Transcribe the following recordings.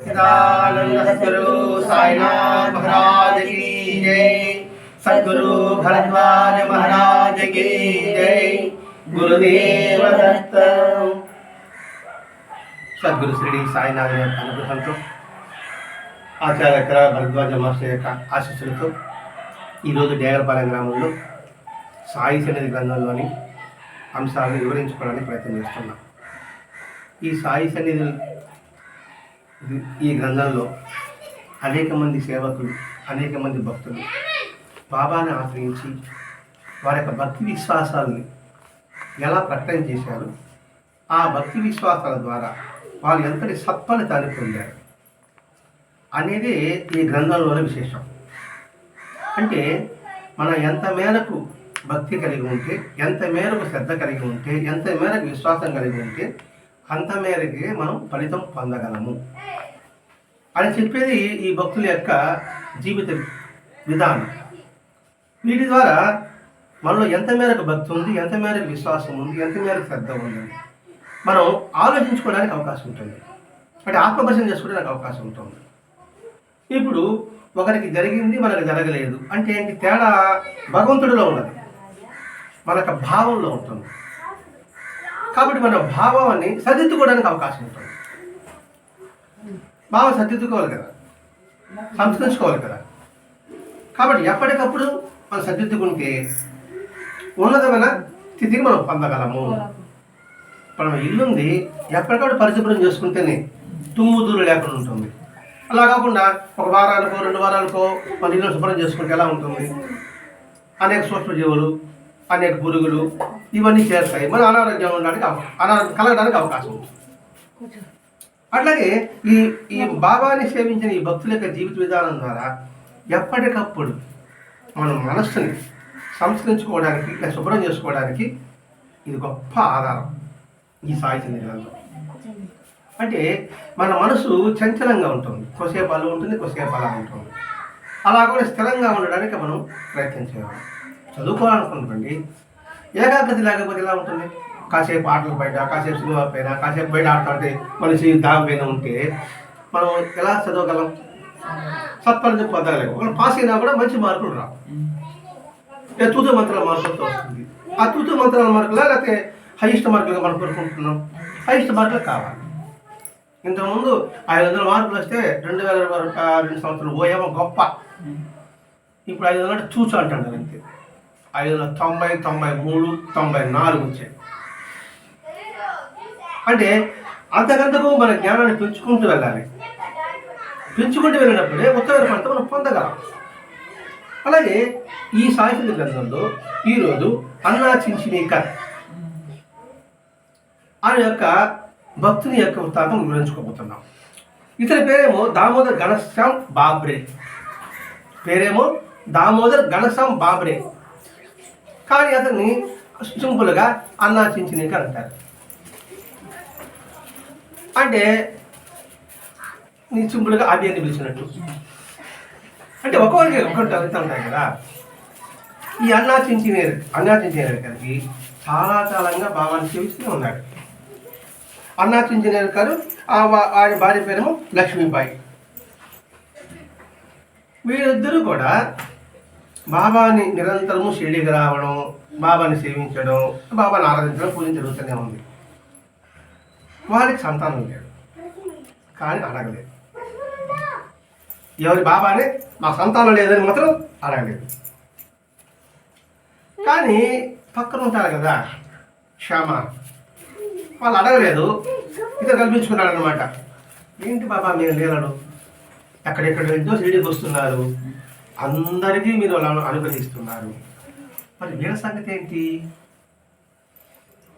सदानंद सद्गुरु साईनाथ महाराज की जय सद्गुरु भरद्वाज महाराज की जय गुरुदेव दत्त సద్గురు శ్రీ సాయినాథ్ యొక్క అనుగ్రహంతో ఆచార్య కర భరద్వాజ మాస్టర్ యొక్క ఆశీస్సులతో ఈరోజు డేగరపాలెం గ్రామంలో సాయి సన్నిధి గ్రంథంలోని అంశాలను వివరించుకోవడానికి ప్రయత్నం చేస్తున్నాం ఈ సాయి సన్నిధి ఈ గ్రంథంలో అనేక మంది సేవకులు అనేక మంది భక్తులు బాబాని ఆశ్రయించి వారి యొక్క భక్తి విశ్వాసాలని ఎలా ప్రకటన చేశారు? ఆ భక్తి విశ్వాసాల ద్వారా వాళ్ళు ఎంతటి సత్ఫలితాన్ని పొందారు? అనేది ఈ గ్రంథంలోని విశేషం. అంటే మనం ఎంత మేరకు భక్తి కలిగి ఉంటే ఎంత మేరకు శ్రద్ధ కలిగి ఉంటే ఎంత మేరకు విశ్వాసం కలిగి ఉంటే అంత మేరకి మనం ఫలితం పొందగలము. అని చెప్పేది ఈ భక్తుల యొక్క జీవిత విధానం. వీటి ద్వారా మనలో ఎంత మేరకు భక్తి ఉంది ఎంత మేరకు విశ్వాసం ఉంది ఎంత మేరకు శ్రద్ధ ఉంది మనం ఆలోచించుకోవడానికి అవకాశం ఉంటుంది. అంటే ఆత్మపరిశీలన చేసుకోవడానికి అవకాశం ఉంటుంది. ఇప్పుడు ఒకరికి జరిగింది మనకు జరగలేదు అంటే ఏంటి? తేడా భగవంతుడిలో ఉన్నది. మన యొక్క భావంలో ఉంటుంది. కాబట్టి మన భావాన్ని సరిదిద్దుకోవడానికి అవకాశం ఉంటుంది. భావం సరిదిద్దుకోవాలి కదా? సంస్కరించుకోవాలి కదా? కాబట్టి ఎప్పటికప్పుడు మనం సరిదిద్దుకుంటే ఉన్నతమైన స్థితికి మనం పొందగలము. మనం ఇల్లుంది ఎప్పటికప్పుడు పరిశుభ్రం చేసుకుంటేనే తుమ్ము దూరు లేకుండా ఉంటుంది. అలా కాకుండా ఒక వారానికో రెండు వారాలకో మన ఇల్లు శుభ్రం చేసుకుంటే ఎలా ఉంటుంది? అనేక సూక్ష్మజీవులు అనేక పురుగులు ఇవన్నీ చేస్తాయి. మన అనారోగ్యం ఉండడానికి అనారోగ్యం కలగడానికి అవకాశం ఉంది. అట్లాగే ఈ ఈ బాబాని సేవించిన ఈ భక్తుల యొక్క జీవిత విధానం ద్వారా ఎప్పటికప్పుడు మన మనస్సుని సంస్కరించుకోవడానికి లేదా శుభ్రం చేసుకోవడానికి ఇది గొప్ప ఆధారం ఈ చంద్ర గ్రంథం అంటే మన మనసు చంచలంగా ఉంటుంది. కొసేపు అలా ఉంటుంది కొసేపు అలా ఉంటుంది. అలా కూడా స్థిరంగా ఉండడానికి మనం ప్రయత్నం చేయాలి. చదువుకోవాలనుకుంటుంది ఏకాగ్రత లేకపోతే ఎలా ఉంటుంది. కాసేపు ఆటలు బయట కాసేపు సినిమా పైన కాసేపు బయట ఆడుతుంటే మనిషి దాని పైన ఉంటే మనం ఎలా చదవగలం? సత్ఫలితం పొందగలం. ఒకవేళ పాస్ అయినా కూడా మంచి మార్కులు రావు. లేదా మంత్రాల మార్కులతో వస్తుంది. ఆ తూతు మంత్రాల మార్కులా లేకపోతే హైయెస్ట్ మార్కులుగా మనం కోరుకుంటున్నాం? హైయెస్ట్ మార్కులు కావాలి. ఇంతకుముందు ఐదు వందల మార్కులు వస్తే రెండు వేల రెండు సంవత్సరాలు పోయేమో గొప్ప. ఇప్పుడు ఐదు వందల చూచు అంటాడు అంతే ఐదు వందల తొంభై తొంభై మూడు తొంభై నాలుగు వచ్చాయి. అంటే అంతకంతకు మన జ్ఞానాన్ని పెంచుకుంటూ వెళ్ళాలి. పెంచుకుంటూ వెళ్ళినప్పుడే ఉత్తర పంట మనం పొందగలం. అలాగే ఈ సాహిత్య గ్రంథంలో ఈరోజు అన్నా కథ ఆయన యొక్క భక్తుని యొక్క వృత్తాంతం వివరించుకోబోతున్నాం. ఇతని పేరేమో దామోదర్ గణశ్యామ్ బాబ్రే. పేరేమో దామోదర్ గణశ్యామ్ బాబ్రే. కానీ అతన్ని సింపుల్గా అన్నా చించినీకర్ అంటారు. అంటే నీ సింపుల్గా అవి అని పిలిచినట్టు? అంటే ఒక్కొక్కరికి ఒక్కొక్కటి అడుగుతూ ఉంటాయి కదా. ఈ అన్నా చించినేరు అన్నా చించినేరు గారికి చాలా కాలంగా భావాన్ని చూపిస్తూ ఉన్నాడు. అన్నా చించినేరు గారు ఆ వా- ఆయన భార్య పేరేమో లక్ష్మీబాయి. వీరిద్దరూ కూడా బాబాని నిరంతరము షిరిడికి రావడం బాబాని సేవించడం బాబాని ఆరాధించడం పూజ జరుగుతూనే ఉంది. వారికి సంతానం లేదు. కానీ అడగలేదు. ఎవరి బాబానే మా సంతానం లేదని మాత్రం అడగలేదు. కానీ పక్కన ఉంటారు కదా క్షమ వాళ్ళు అడగలేదు. ఇతను కల్పించుకున్నాడు అనమాట ఏంటి బాబా మీరు లేరడు? ఎక్కడెక్కడ నుంచో షిరిడికి వస్తున్నారు. అందరికీ మీరు అలా అనుగ్రహిస్తున్నారు. మరి వీళ్ళ సంగతి ఏంటి?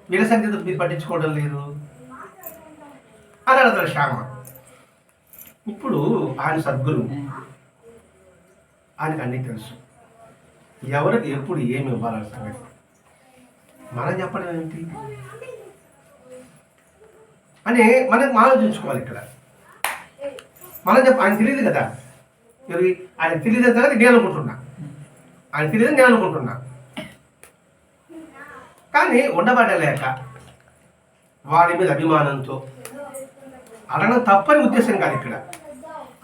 వీళ్ళ సంగతి మీరు పట్టించుకోవడం లేదు. అని అడతాడు శ్యామ ఇప్పుడు ఆయన సద్గురు. ఆయనకు అన్నీ తెలుసు. ఎవరికి ఎప్పుడు ఏమి ఇవ్వాలని సంగతి? మనం చెప్పడం ఏంటి? అని మనం ఆలోచించుకోవాలి ఇక్కడ. మనం చెప్ప ఆయన తెలియదు కదా. ఎవరి ఆయన తెలియదు సంగతి నేను అనుకుంటున్నా. ఆయన తెలియదు నేను అనుకుంటున్నా. కానీ ఉండబడలేక వాడి మీద అభిమానంతో అడగడం తప్పని ఉద్దేశం కాదు ఇక్కడ.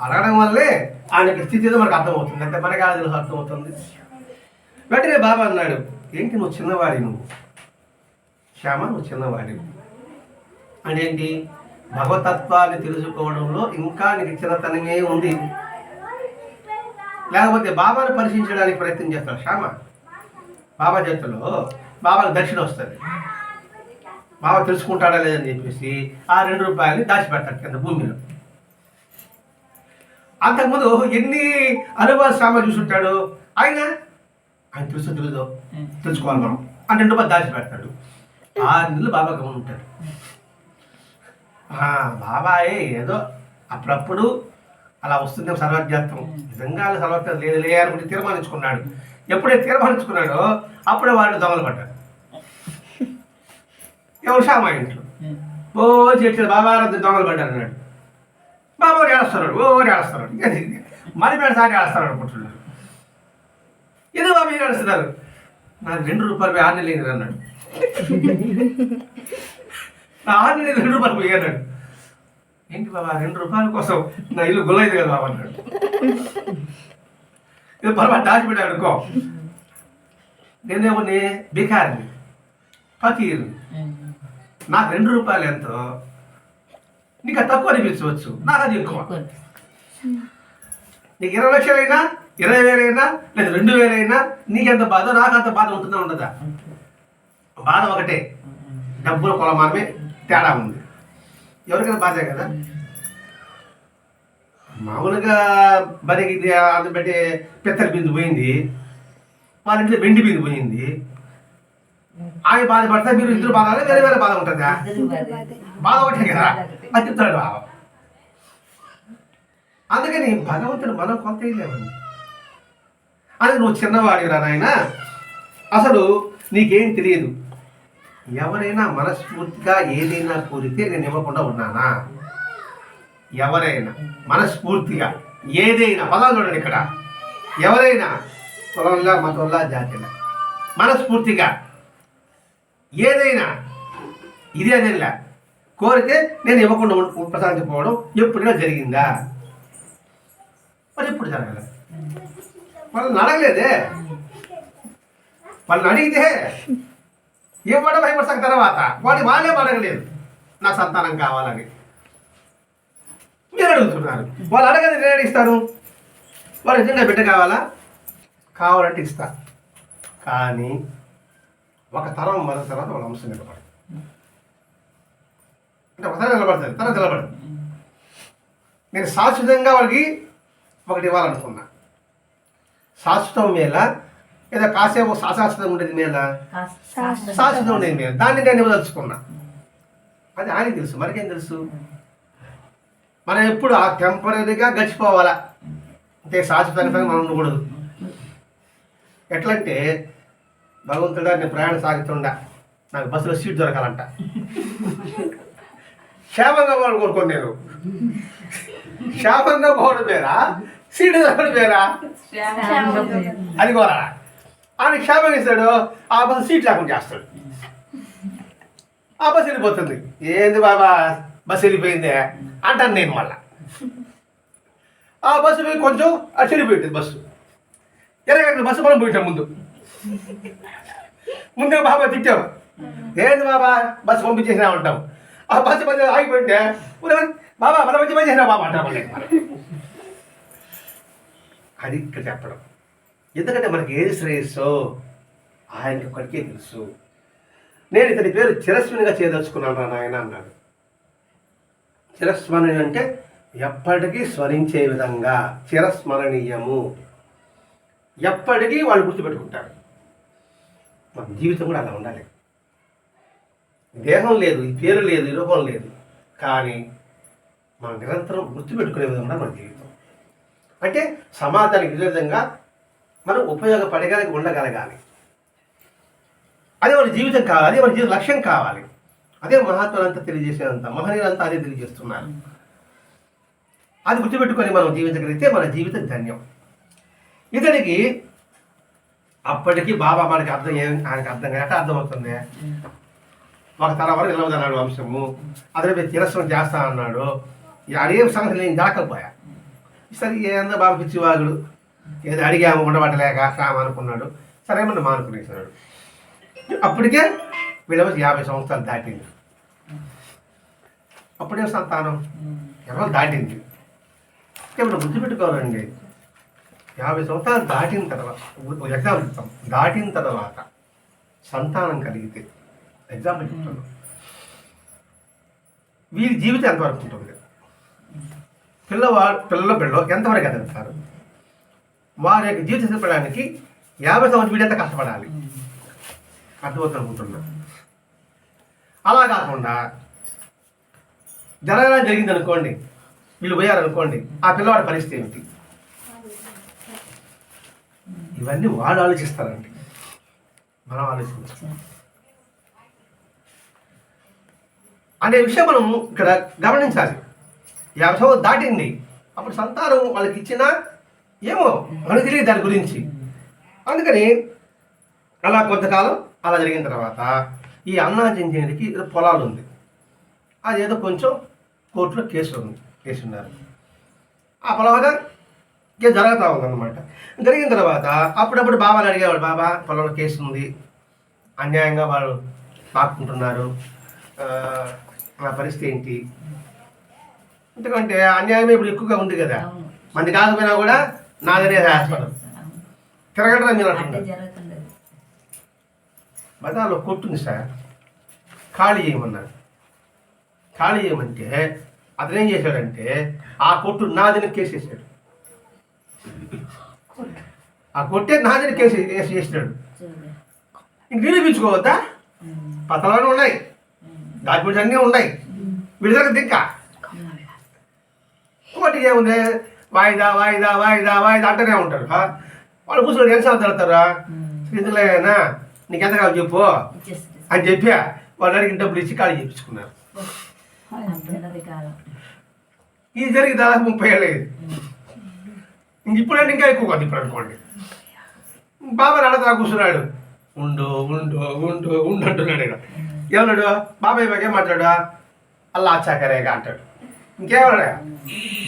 అడగడం వల్లే ఆయనకి స్థితి ఏదో మనకు అర్థమవుతుంది. అంటే మనకి ఆ తెలుసు అర్థమవుతుంది. వెంటనే బాబా అన్నాడు ఏంటి నువ్వు చిన్నవాడి నువ్వు? శ్యామ నువ్వు చిన్నవాడి అంటే ఏంటి? భగవతత్వాన్ని తెలుసుకోవడంలో ఇంకా నీకు చిన్నతనమే ఉంది. లేకపోతే బాబాను పరిశీలించడానికి ప్రయత్నం చేస్తాడు శ్యామ. బాబా చేతిలో బాబాకు దక్షిణ వస్తుంది. బాబా తెలుసుకుంటాడా లేదని చెప్పేసి ఆ రెండు రూపాయలని దాచిపెడతాడు కింద భూమిలో. అంతకుముందు ఎన్ని అనుభవాలు శ్యామ చూసుంటాడు ఆయన ఆయన తెలుసు తెలుదో? తెలుసుకోవాలి మనం. ఆ రెండు రూపాయలు దాచిపెడతాడు. ఆరు నెలలు బాబా గమనం ఉంటాడు ఆ, బాబాయ్ ఏదో అప్పుడప్పుడు అలా వస్తుంది సర్వజ్ఞాత్వం. నిజంగా అలా సర్వజ్ఞత లేదు లే అనుకుని తీర్మానించుకున్నాడు. ఎప్పుడైతే తీర్మానించుకున్నాడో అప్పుడే వాళ్ళు దొంగలు పడ్డారు. ఎవరు షామా ఇంట్లో? ఓ చెట్లు బాబా దొంగలు పడ్డారు అన్నాడు. బాబా ఏడుస్తున్నాడు ఓ ఏడుస్తున్నాడు మరి పేరు సారి ఏడుస్తున్నాడు అనుకుంటున్నాడు. ఎందుకు బాబు మీరు ఏడుస్తున్నారు నాకు రెండు రూపాయలు ఆరు నెలలు అన్నాడు. ఆరు నెలలు రెండు రూపాయలు పోయి అన్నాడు. ఏంటి బాబా రెండు రూపాయల కోసం నా ఇల్లు గుల్లైంది కదా బాబా అన్నాడు. ఇది పొరపాటు దాచిపెట్టాడు అనుకో. నేనేమో నే బికారిని ఫకీర్ నాకు రెండు రూపాయలు ఎంతో నీకు అది తక్కువ అనిపించవచ్చు నాకు అది ఎక్కువ. నీకు ఇరవై లక్షలైనా ఇరవై వేలైనా లేదా రెండు వేలైనా నీకెంత బాధ నాకు అంత బాధ ఉంటుందా ఉండదా? బాధ ఒకటే. డబ్బుల కొలమానమే తేడా ఉంది. ఎవరికైనా బాధే కదా? మామూలుగా బరికి ఇది అది బట్టి పిత్తల బిందు పోయింది. వాళ్ళ ఇంట్లో వెండి బిందు పోయింది. ఆయన బాధపడతా మీరు ఇద్దరు బాధ వేరే వేరే బాధ ఉంటుందా? బాధ ఒకటే కదా. అది చెప్తాడు బాబా. అందుకని భగవంతుడు మనం కొంత లేవండి అది నువ్వు చిన్నవాడిరా నాయన. అసలు నీకేం తెలియదు. ఎవరైనా మనస్ఫూర్తిగా ఏదైనా కోరితే నేను ఇవ్వకుండా ఉన్నానా ఎవరైనా మనస్ఫూర్తిగా ఏదైనా పదాలు చూడండి ఇక్కడ ఎవరైనా కులంలా మతంలా జాతిలా మనస్ఫూర్తిగా ఏదైనా ఇది అదేలా కోరితే నేను ఇవ్వకుండా ఉండి- ప్రశాంతిపోవడం ఎప్పుడైనా జరిగిందా మరి ఎప్పుడు జరగలేదు వాళ్ళని అడగలేదే వాళ్ళని అడిగితే ఇవ్వడం అయిపోతాక తర్వాత వాడి వాళ్ళే అడగలేదు. నా సంతానం కావాలని. మీరు అడుగుతున్నారు వాళ్ళు అడగని నేను ఇస్తాను వాళ్ళు నిజంగా బిడ్డ కావాలా? కావాలంటే ఇస్తా. కానీ ఒక తరం మరొక తర్వాత వాళ్ళ అంశం నిలబడదు. అంటే ఒక తరం నిలబడుతుంది తరం నిలబడదు. నేను శాశ్వతంగా వాళ్ళకి ఒకటి ఇవ్వాలనుకున్నా. శాశ్వతం మేళ లేదా కాసేపు అశాశ్వతం ఉండేది మేల శాశ్వతం ఉండేది మేల దాన్ని నేను ఇవ్వదలుచుకున్నా అది ఆయనకి తెలుసు. మనకేం తెలుసు? మనం ఎప్పుడు ఆ టెంపరీగా గడిచిపోవాలా? అంటే శాశ్వతంగా మనం ఉండకూడదు. ఎట్లంటే భగవంతుడా నేను ప్రయాణం సాగుతుండా నాకు బస్సులో సీట్ దొరకాలంట. క్షేమంగా పోవడం కోరుకోను నేను. క్షేమంగా పోవడం వేరా సీటు దొరకడం వేరా అది కోరా ఆయన క్షేమంగా ఇస్తాడు ఆ బస్సు సీట్ లేకుండా చేస్తాడు. ఆ బస్సు వెళ్ళిపోతుంది. ఏంది బాబా బస్సు వెళ్ళిపోయింది? అంటాను నేను మళ్ళా. ఆ బస్సు పోయి కొంచెం అటు వెళ్ళిపోయింది బస్సు. ఎరగండి బస్సు మనం పోయిటాం ముందు. ముందే బాబా తిట్టాం. ఏంది బాబా బస్సు పంపించేసినా ఉంటాం ఆ బస్సు మధ్య ఆగిపోయింటే బాబా మన మధ్య చేసినా బాబా అంటాం మళ్ళీ. అది ఇక్కడ చెప్పడం. ఎందుకంటే మనకి ఏది శ్రేయస్సో ఆయనకి ఒక్కడికే తెలుసు. నేను ఇతని పేరు చిరస్వినిగా చేయదలుచుకున్నాను నాయన అన్నాడు. చిరస్మరణి అంటే ఎప్పటికీ స్మరించే విధంగా చిరస్మరణీయము. ఎప్పటికీ వాళ్ళు గుర్తుపెట్టుకుంటారు. మన జీవితం కూడా అలా ఉండాలి. దేహం లేదు ఈ పేరు లేదు ఈ రూపం లేదు. కానీ మనం నిరంతరం గుర్తుపెట్టుకునే విధంగా మన జీవితం. అంటే సమాజానికి ఇదే విధంగా మనం ఉపయోగపడగలిగి ఉండగలగాలి. అదే మన జీవితం కావాలి అదే మన జీవిత లక్ష్యం కావాలి. అదే మహాత్ములంతా తెలియజేసేదంతా మహనీయులంతా అదే తెలియజేస్తున్నారు. అది గుర్తుపెట్టుకొని మనం జీవించగలిగితే మన జీవితం ధన్యం. ఇతనికి అప్పటికి బాబా మనకి అర్థం ఏ ఆయనకి అర్థం కాక అర్థమవుతుంది. ఒక తర వరకు నిలవదు వంశము. అదే మీద తిరస్కరణ చేస్తా అన్నాడు. అడిగే సంగతి నేను దాకపోయా సరే ఏందో బాబు పిచ్చివాగుడు. ఏదో అడిగాము ఉండబట్టలేక సామ అనుకున్నాడు. సరే మనం మానుకునేసాడు అప్పటికే వీళ్ళ యాభై సంవత్సరాలు దాటింది. అప్పుడే సంతానం? ఎవరు దాటింది. ఇప్పుడు గుర్తుపెట్టుకోవాలండి యాభై సంవత్సరాలు దాటిన తర్వాత ఎగ్జాంపుల్ చెప్తాం. దాటిన తర్వాత సంతానం కలిగితే ఎగ్జాంపుల్ చెప్తాను. వీరి జీవితం ఎంతవరకు ఉంటుంది? పిల్లవాడు పిల్లల బిడ్డలో ఎంతవరకు ఎదుగుతారు? వారి యొక్క జీవితం సరిపడానికి యాభై సంవత్సరం వీడు ఎంత కష్టపడాలి అర్థమవుతుంది అనుకుంటున్నా. అలా కాకుండా జరగడం జరిగింది అనుకోండి వీళ్ళు పోయారనుకోండి ఆ పిల్లవాడి పరిస్థితి ఏమిటి? ఇవన్నీ వాళ్ళు ఆలోచిస్తారండి. మనం ఆలోచించాం. అనే విషయం మనం ఇక్కడ గమనించాలి. యాభై సంవత్సరం దాటింది. అప్పుడు సంతానం వాళ్ళకి ఇచ్చినా ఏమో? మనకు తెలియదు దాని గురించి. అందుకని అలా కొంతకాలం అలా జరిగిన తర్వాత ఈ అన్నా జింజనీకి పొలాలు ఉంది. అదేదో కొంచెం కోర్టులో కేసు ఉంది కేసు ఉన్నారు. ఆ పొలం కేసు జరుగుతూ ఉందన్నమాట. జరిగిన తర్వాత అప్పుడప్పుడు బాబాని అడిగేవాడు బాబా పొలంలో కేసు ఉంది. అన్యాయంగా వాళ్ళు పాక్కుంటున్నారు. నా పరిస్థితి ఏంటి? ఎందుకంటే అన్యాయమే ఇప్పుడు ఎక్కువగా ఉంది కదా. మంది కాకపోయినా కూడా నాదనే హాస్పిటల్. తిరగడం మీరు అంటున్నారు బజార్లో కొట్టుంది సార్. ఖాళీ చేయమన్నారు ఖాళీ చేయమంటే అతను ఏం చేశాడంటే ఆ కొట్టు నాదిని కేసు వేసాడు ఆ కొట్టే నాదిని కేసు వేసి చేసినాడు. ఇంక నిరూపించుకోవద్దా? ఉమ్. పత్రాలు ఉన్నాయి. డాక్యుమెంట్స్ అన్నీ ఉన్నాయి. విడుదల దిక్క. కోర్టుకి ఏముంది? వాయిదా వాయిదా వాయిదా వాయిదా అంటూనే ఉంటారు? వాళ్ళు కూర్చొని సంవత్సరాలు జరుగుతారా ఉమ్. ఇందులోనా నీకు ఎంత కావాలి చెప్పు. అని చెప్పి వాళ్ళు అడిగిన డబ్బులు ఇచ్చి ఖాళీ చేయించుకున్నారు ఇది జరిగి దాదాపు ముప్పై ఏళ్ళు ఇంక ఇప్పుడంటే ఇంకా ఎక్కువ కాదు ఇప్పుడు అనుకోండి. బాబాయ్ అడతా కూర్చున్నాడు. ఉండు ఉండు ఉండు ఉండు అంటున్నాడు ఇక్కడ ఏమన్నాడు? బాబాయ్ మాకేం మాట్లాడు? అల్లా ఆచాకరేగా అంటాడు. ఇంకేమన్నా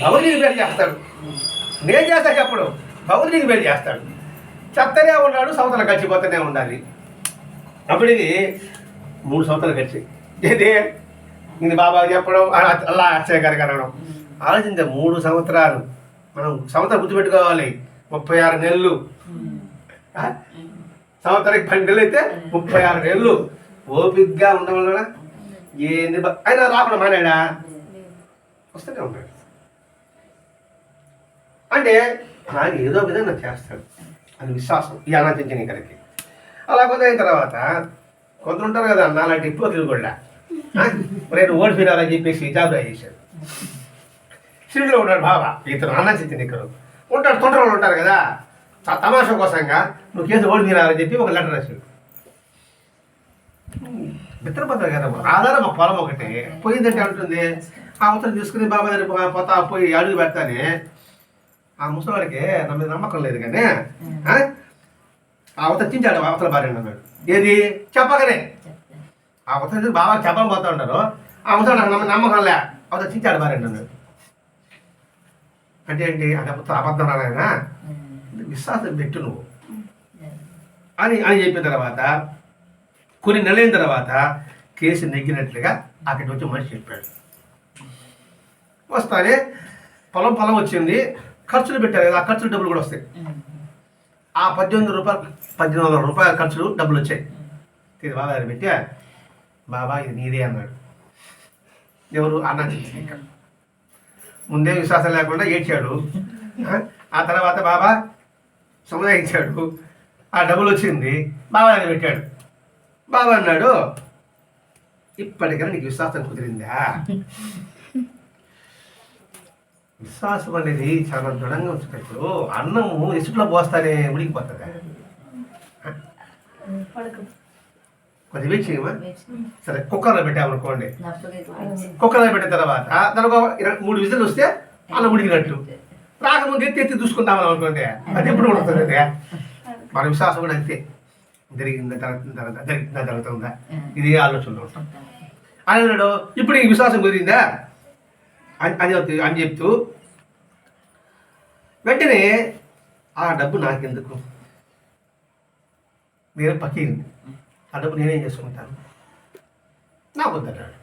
భగవద్ నీకు పేరు చేస్తాడు. నేను చేస్తా చెప్పడు. భగవద్ నీకు పేరు చేస్తాడు. చెత్తనే ఉన్నాడు సంవత్సరాలు గడిచిపోతూనే ఉండాలి. అప్పటికి మూడు సంవత్సరాలు గడిచి. ఇదే ఇది బాబా చెప్పడం అలా- అల్లా అచ్చయ్య గారికి అనడం ఆలోచించే మూడు సంవత్సరాలు. మనం సంవత్సరం గుర్తుపెట్టుకోవాలి. ముప్పై ఆరు నెలలు. సంవత్సరానికి పన్నెండు నెలలు అయితే ముప్పై ఆరు నెలలు. ఓపిగ్గా ఉండడం వలన ఏంది అయినా ఆయన రాకుండా మానాడా? వస్తూనే ఉంటాడు అంటే నాకు ఏదో విధంగా చేస్తాడు. అది విశ్వాసం ఈ అనాథించిన ఇక్కడికి అలా కొంత తర్వాత కొందరు ఉంటారు కదా నాలాంటి ఇప్పుడు కూడా నేను ఓడిపోయినారని చెప్పేసి జాబ్ చేశాడు సిరిలో ఉన్నాడు బాబా ఇతను అన్న ఇక్కడ ఉంటాడు తొందరలో ఉంటారు కదా. తమాషా కోసంగా నువ్వు కేసు ఓడిపోయినారని చెప్పి ఒక లెటర్ రాశాడు మిత్రపత్ర కదా ఆధారం మా పొలం ఒకటి. పోయిందంటే అంటుంది అవతల తీసుకుని బాబా దగ్గర పోతా పోయి అడుగు పెడతానే ఆ ముసలివాడికి నా మీద నమ్మకం లేదు కానీ అవతల చించాడు అవతల భార్య అన్నాడు. ఏది? చెప్పకనే అవతల బాబా చెప్పని పోతా ఉంటారు. ఆ ముసలి నాకు నమ్మ నమ్మకం లే. అవతల చించాడు భార్య అన్నాడు. అంటే ఏంటి? అంటే అబద్ధం రానాయనా. విశ్వాసం పెట్టు నువ్వు. అని అని చెప్పిన తర్వాత కొన్ని నెలలైన తర్వాత కేసు నెగ్గినట్లుగా అక్కడికి వచ్చి మనిషి చెప్పాడు. వస్తానే పొలం పొలం వచ్చింది. ఖర్చులు పెట్టారు కదా ఆ ఖర్చులు డబ్బులు కూడా వస్తాయి. ఆ పద్దెనిమిది రూపాయలు పద్దెనిమిది వందల రూపాయల ఖర్చులు డబ్బులు వచ్చాయి. ఇది బాబా గారు పెట్టి బాబా ఇది నీదే అన్నాడు. ఎవరు? అన్నా ఇంకా. ముందే విశ్వాసం లేకుండా ఏడ్చాడు. ఆ? ఆ తర్వాత బాబా సముదాయించాడు. ఆ డబ్బులు వచ్చింది. బాబా దగ్గర పెట్టాడు. బాబా అన్నాడు ఇప్పటికైనా నీకు విశ్వాసం కుదిరిందా? విశ్వాసం అనేది చాలా దృఢంగా ఇప్పుడు అన్నము ఇసుకలో పోస్తానే ఉడికిపోతుందా కొద్ది వేచి. సరే కుక్కర్లో పెట్టామనుకోండి. కుక్కర్లో పెట్టిన తర్వాత దానికి ఒక ఇరవై మూడు విజిల్ వస్తే అన్నం ఉడికినట్టు. రాకముందు ఎత్తి ఎత్తి చూసుకుంటామని అనుకోండి. అది ఎప్పుడు ఉడుతుంది అది మన విశ్వాసం కూడా అంతే. జరిగిందా జరుగుతుందా జరిగిందా జరుగుతుందా. ఇది ఆలోచనలో ఉంటాం. ఆయన అన్నాడు ఇప్పుడు నీకు విశ్వాసం కుదిరిందా? అని అని చెప్తూ వెంటనే ఆ డబ్బు నాకెందుకు? నేను పకీరింది ఆ డబ్బు నేనేం చేసుకుంటాను? నా వద్దన్నాడు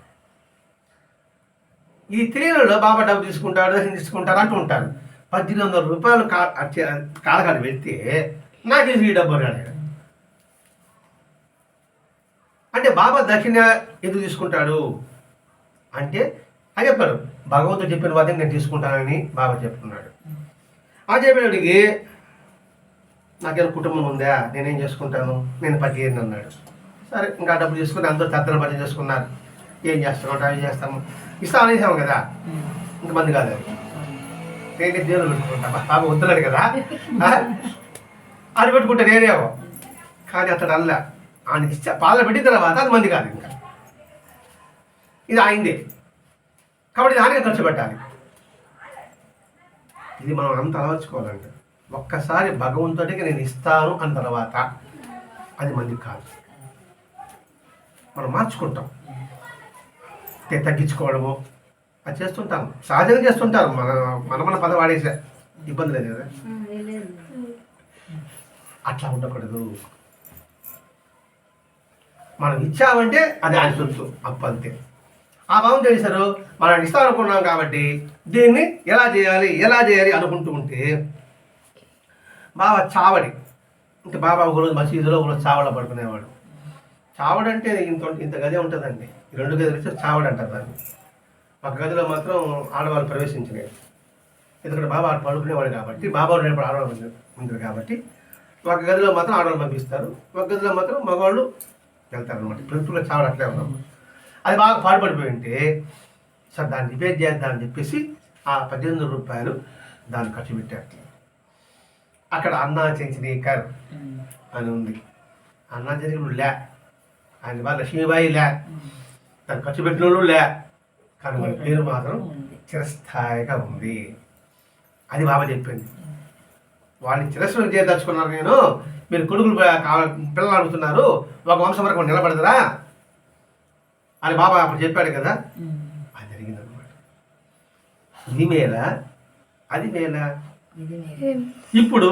ఈ తెలియనిలో బాబా డబ్బు తీసుకుంటాడు దర్శనం అంటూ ఉంటాడు. పద్దెనిమిది వందల రూపాయలు కా కాలకాడ పెడితే నాకు ఈ డబ్బు అన్నాడు అంటే బాబా దక్షిణ ఎందుకు తీసుకుంటాడు? అంటే అని చెప్పాడు. భగవంతుడు చెప్పిన వాటిని నేను తీసుకుంటానని బాబా చెప్తున్నాడు. ఆ చెప్పినడికి నాకేదో కుటుంబం ఉందా? నేనేం చేసుకుంటాను? నేను పదిహేను అన్నాడు. సరే ఇంకా డబ్బులు తీసుకుని అందరూ తద్దన పని చేసుకున్నారు. ఏం చేస్తాం అవి చేస్తాము ఇస్తా అనేసాము కదా. ఇంతమంది కాదు. అది నేనే దేవుడు పెట్టుకుంటా. బాబా వద్దున్నాడు కదా? అది పెట్టుకుంటే నేనేమో కానీ అతడు అల్ల. ఆయనకి ఇచ్చా పాలన పెట్టిన తర్వాత అది మంది కాదు ఇంకా. ఇది ఆయిందే కాబట్టి ఆయనగా ఖర్చు పెట్టాలి. ఇది మనం అంత అలవర్చుకోవాలంటే ఒక్కసారి భగవంతుడికి నేను ఇస్తాను అన్న తర్వాత అది మందికి కాదు. మనం మార్చుకుంటాం. తగ్గించుకోవడము అది చేస్తుంటాం. సహజంగా చేస్తుంటారు. మన మన మన పదం వాడేసే. ఇబ్బంది లేదు కదా? అట్లా ఉండకూడదు. మనం ఇచ్చామంటే అది ఆయన సొత్తు అప్పు అంతే. ఆ భావం చేశారు మనం ఇస్తామనుకున్నాం కాబట్టి దీన్ని ఎలా చేయాలి ఎలా చేయాలి అనుకుంటూ ఉంటే బాబా చావడి. అంటే బాబా ఒకరోజు మసీదులో ఒకరోజు చావడ పడుకునేవాడు. చావడ అంటే ఇంత ఇంత గదే ఉంటుందండి. ఈ రెండు గదులు ఇస్తే చావడ అంటారు దాన్ని. ఒక గదిలో మాత్రం ఆడవాళ్ళు ప్రవేశించినాయి ఎందుకంటే బాబా పడుకునేవాడు కాబట్టి బాబా రేపు ఆడవాళ్ళు ఉంది- కాబట్టి ఒక గదిలో మాత్రం ఆడవాళ్ళు పంపిస్తారు. ఒక గదిలో మాత్రం మగవాళ్ళు వెళ్తారు అనమాట ప్రిన్సిపల్ చావడ అట్లే ఉన్నాం అది బాగా పాడుపడిపోయి ఉంటే సార్ దాన్ని రిపేర్ చేద్దామని చెప్పేసి ఆ పద్దెనిమిది వందల రూపాయలు దాన్ని ఖర్చు పెట్టారు. అక్కడ అన్నా చెంచినీకర్. అని ఉంది. అన్నా చెంచిన లే. ఆయన బాగా లక్ష్మీబాయి లే. దాన్ని ఖర్చు పెట్టిన వాళ్ళు లే. కానీ వాళ్ళ పేరు మాత్రం. చిరస్థాయిగా ఉంది. అది బాబా చెప్పింది. వాళ్ళని చిరస్సులు చేయదలుచుకున్నారు నేను. మీరు కొడుకులు కావాలి పిల్లలు అడుగుతున్నారు. ఒక వంశం వరకు వాళ్ళు నిలబడతారా అని బాబా అప్పుడు చెప్పాడు కదా. అది జరిగింది అనమాట ఇది మేల? అది మేల. ఇప్పుడు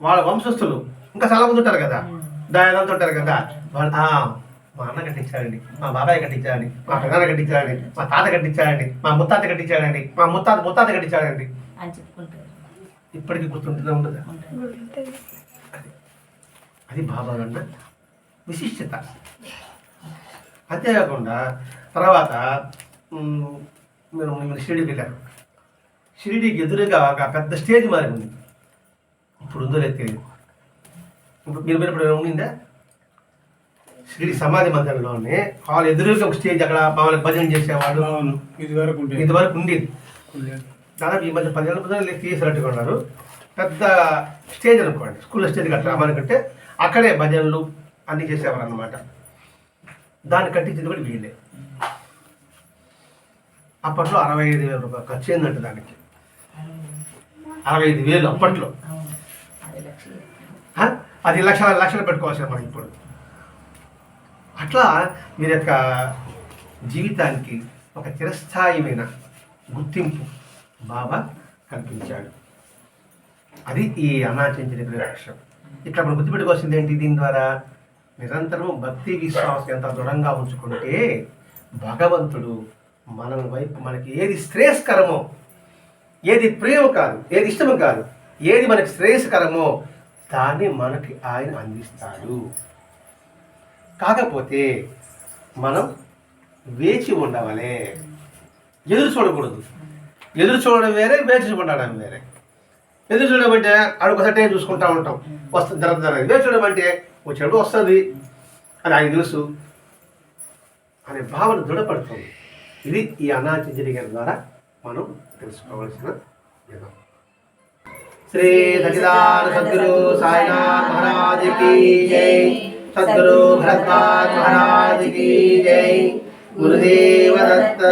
వాళ్ళ వంశస్థులు ఇంకా చాలా మంది ఉంటారు కదా. దాని ఉంటారు కదా. వాళ్ళు "ఆ, మా అన్న కట్టించాడండి మా బాబాయ్ కట్టించాడండి మా పెదనాన్న కట్టించాడండి మా తాత కట్టించాడండి మా ముత్తాత కట్టించాడండి మా ముత్తాత ముత్తాత కట్టించాడండి. అని చెప్పుకుంటారు. ఇప్పటికీ గుర్తుంటుందా ఉండదా. అది బాబా అన్న విశిష్టత. అంతేకాకుండా తర్వాత మీరు మీరు షిరిడీకి వెళ్ళారు షిరిడీకి ఎదురుగా ఒక పెద్ద స్టేజ్ మారి ఉంది. ఇప్పుడు ఉందో లేదు తెలియదు. ఇప్పుడు మీరు ఏమైనా ఉండిందా? షిరిడి సమాధి మందిరంలోనే హాల్ ఎదురుగా ఒక స్టేజ్ అక్కడ మామూలుగా భజన చేసేవాడు. అవును ఇది వరకు ఉండేది. దాదాపు ఈ మధ్య పదిహేను పదిహేను తీసినట్టుగా ఉన్నారు. పెద్ద స్టేజ్ అనుకోండి స్కూల్ స్టేజ్ కట్టారు మనకంటే అక్కడే భజనలు అన్నీ చేసేవారు అనమాట దాన్ని కట్టించింది కూడా వీళ్ళే అప్పట్లో అరవై ఐదు వేల రూపాయలు ఖర్చు అయిందంట దానికి. అరవై ఐదు వేలు అప్పట్లో. అది లక్షల లక్షలు పెట్టుకోవాల్సిన మనం ఇప్పుడు. అట్లా మీరు యొక్క జీవితానికి ఒక చిరస్థాయిమైన గుర్తింపు బాబా కల్పించాడు. అది ఈ అనాచించిన లక్ష్యం ఇట్లా మనం గుర్తుపెట్టుకోవాల్సింది ఏంటి దీని ద్వారా? నిరంతరం భక్తి విశ్వాసం ఎంత దృఢంగా ఉంచుకుంటే భగవంతుడు మన వైపు మనకి ఏది శ్రేయస్కరమో ఏది ప్రేమ కాదు ఏది ఇష్టము కాదు ఏది మనకి శ్రేయస్కరమో దాన్ని మనకి ఆయన అందిస్తాడు. కాకపోతే మనం వేచి ఉండవలే. ఎదురు చూడకూడదు. ఎదురు చూడడం వేరే వేచి ఉండడం వేరే. ఎదురు చూడడం అంటే అడుగుసరి టైం చూసుకుంటా ఉంటాం. వస్తుంది జరగదు జరగదు వేచి చూడమంటే ఓ చెడు వస్తుంది. అని ఆయన తెలుసు. అనే భావన దృఢపడుతుంది. ఇది ఈ అనాచి జరిగిన ద్వారా మనం తెలుసుకోవాల్సిన విధానం శ్రీ సచిదాన సద్గురు సాయినాథ్ మహారాజ్కి జై. సద్గురు భరద్వాజ్ మహారాజ్కి జై. గురుదేవ దత్త.